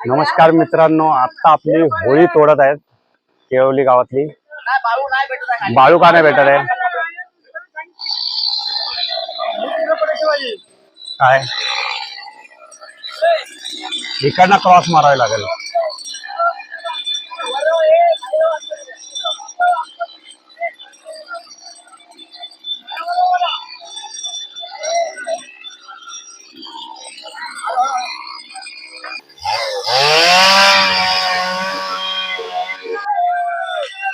नमस्कार मित्रांनो आता आपली होळी तोडत आहेत केळवली गावातली. बाळू का नाही भेटत आहे? काय? इकडनं क्रॉस मारावे लागेल.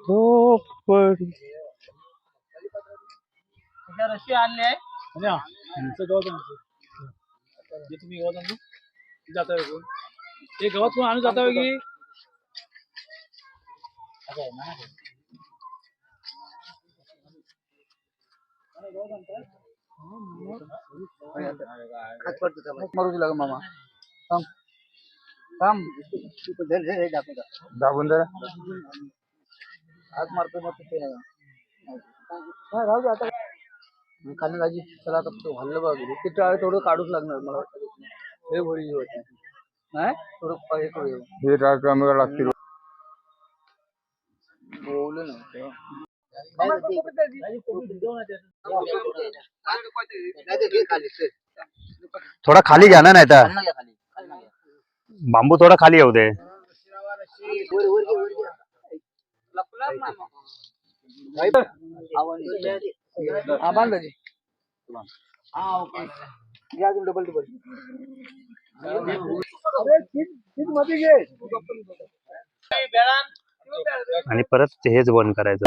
धूप रशी आणले आहे जे तुम्ही गवत जाता वेगळं हे गवत कोण आणू जाता वेगळी मारू मामा. थांब. थांब दाबून जरा आज मारतो मग ते हा, राहू दे आता. खाली दाजी चला आता तो हल्लं बघ ते टाळ थोडं काढूच लागणार मला वाटतं. लय भोरी होत नाही? थोडं हे करू हे टाळ कमी लागतील. बोलू ना. थोडा खाली घ्या ना नाही तर बांबू थोडा खाली येऊ दे. अजून डबल डबल आणि परत हेच बंद करायचं.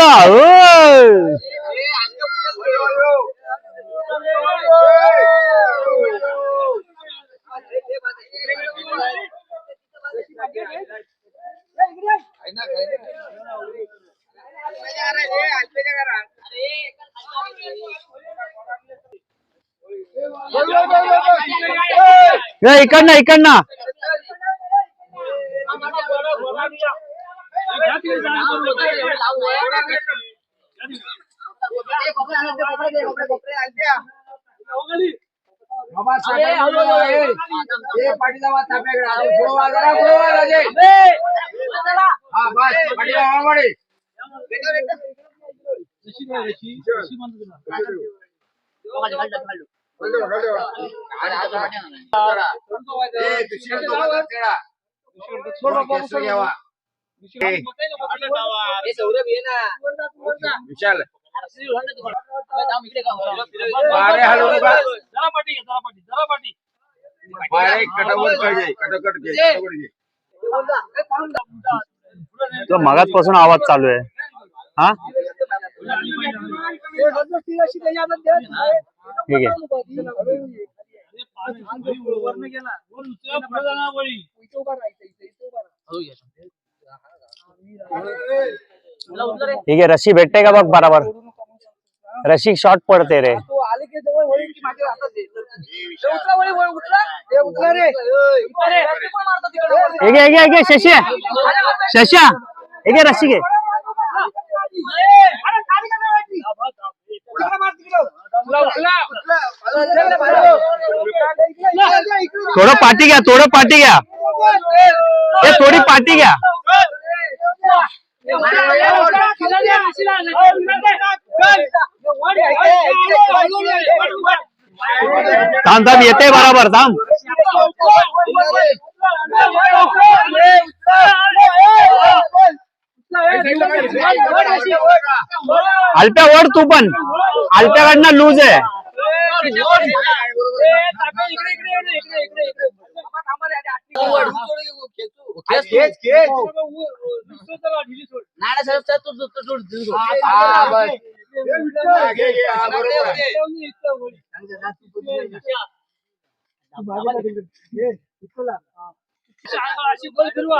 इकडनं इकडनं बाबा पाटीला बघा. विशाल. वारे हलवू नका. जरा पाठी घे जरा पाठी जरा पाठी. वारे कटावर पाहिजे कटकट घे कटावर घे तो मगाचपासून आवाज चालू आहे. हा? ठीक आहे वरनं गेला वर उचलला, पुढं जाणार वळी. हळू घ्या. ठीक आहे रस्सी भेटते का बघ बराबर रस्सी शॉर्ट पडते रे तू आले की जवळ वळी थोडं पाठी घ्या थोडं पाठी घ्या. हे थोडी पाठी घ्या. थांब थांब येते बरोबर थांब. आलप्या वड तू पण. आलप्याकडनं लूज आहे. खेच, खेच. अशी बोल फिरवा.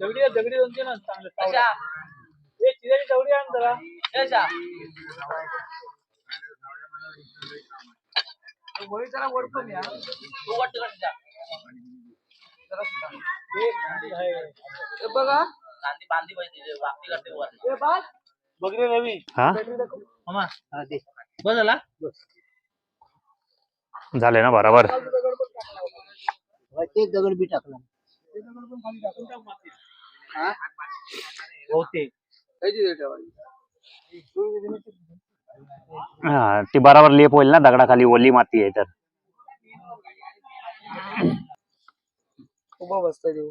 दगडी दगडी दोन तीन चांगले. ए, चिऱ्याची दगडी आण जरा. वळी जरा वर पण या हे गांधी आहे. हे बघा. हे बघ. बघ रे रवी हा बस झाला? झाले ना बरोबर. ते दगड बी टाकला. होते. हा ती बरोबर लेप होईल ना दगडाखाली ओली माती आहे तर. उभा बसता देऊ.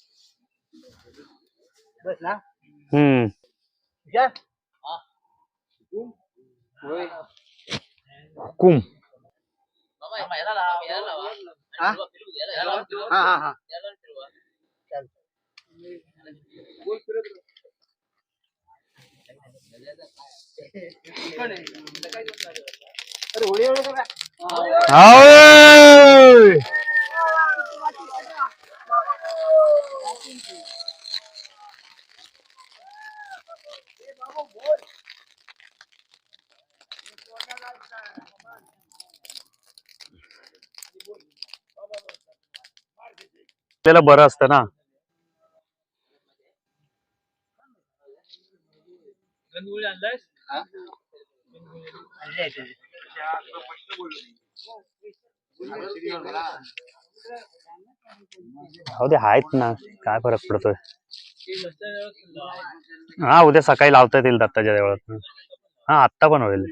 अरे होळी एवढं का आपल्याला बरं असतं ना. हो? ते आहेत ना. काय फरक पडतोय. हा उद्या सकाळी लावता येतील दत्ताच्या देवळात. हा आत्ता पण होईल.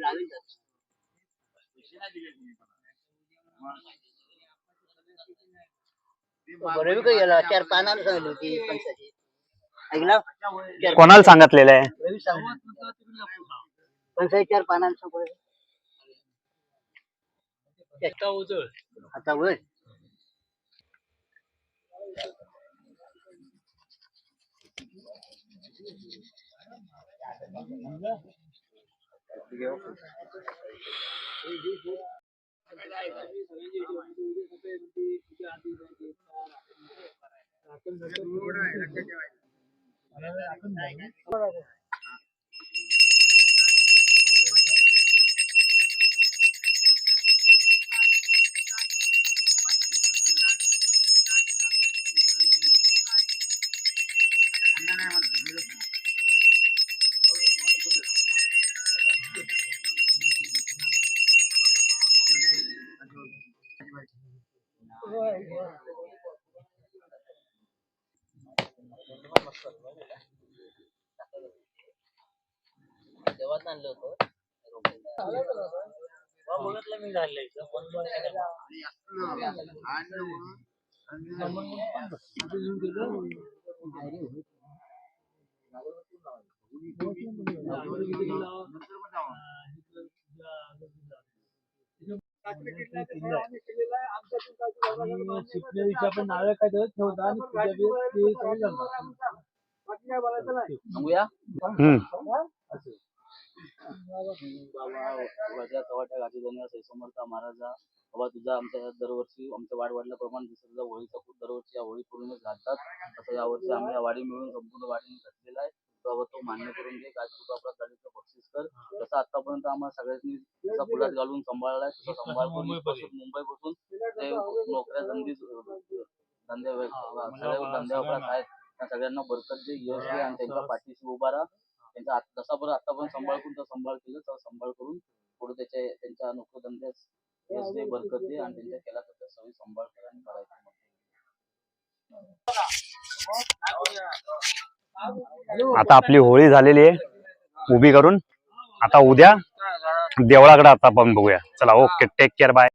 बरोबर गेला चार पानाला सांगितली होती ऐकला? कोणाला सांगितलेलं आहे? पंचायत चार पानाला सांगू आता आपण Right. तेव्हाच आणलं होतं म्हणतलं मी झाले नंतर पण जावा आपण नारळ काय ठेवत ठेवता आणि समर्थ महाराजा बाबा तुझा आमच्या दरवर्षी आमच्या वाढ वाढल्याप्रमाणे होळीचा खूप दरवर्षी या होळी पूर्णच घालतात. तसं यावर्षी आम्ही या वाडी मिळून संपूर्ण वाडीने घातलेला आहे. बाबा तो मान्य करून घे काय तू आपला चालीचं बक्षीस कर. जसं आतापर्यंत आम्हाला सगळ्यांनी जसा फुलात घालून सांभाळलाय तसा सांभाळ करून इथपासून मुंबईपासून ते नोकऱ्या धंदे धंदे सगळ्या धंद्यावर आहेत. त्या सगळ्यांना बरकत दे यश दे आणि त्यांच्या पाठीशी उभा राहा. त्यांचा जसा बरं आता पण सांभाळ करून तो सांभाळ केलं तर सांभाळ करून पुढे त्याचे त्यांच्या नोकरधंद्यास यश दे बरकत दे आणि त्यांच्या केला तर सगळी सांभाळ कर आणि करायचं. आता आपली होळी झालेली आहे. उभी करून. आता उद्या देवळाकडे आता आपण बघूया. चला ओके टेक केअर बाय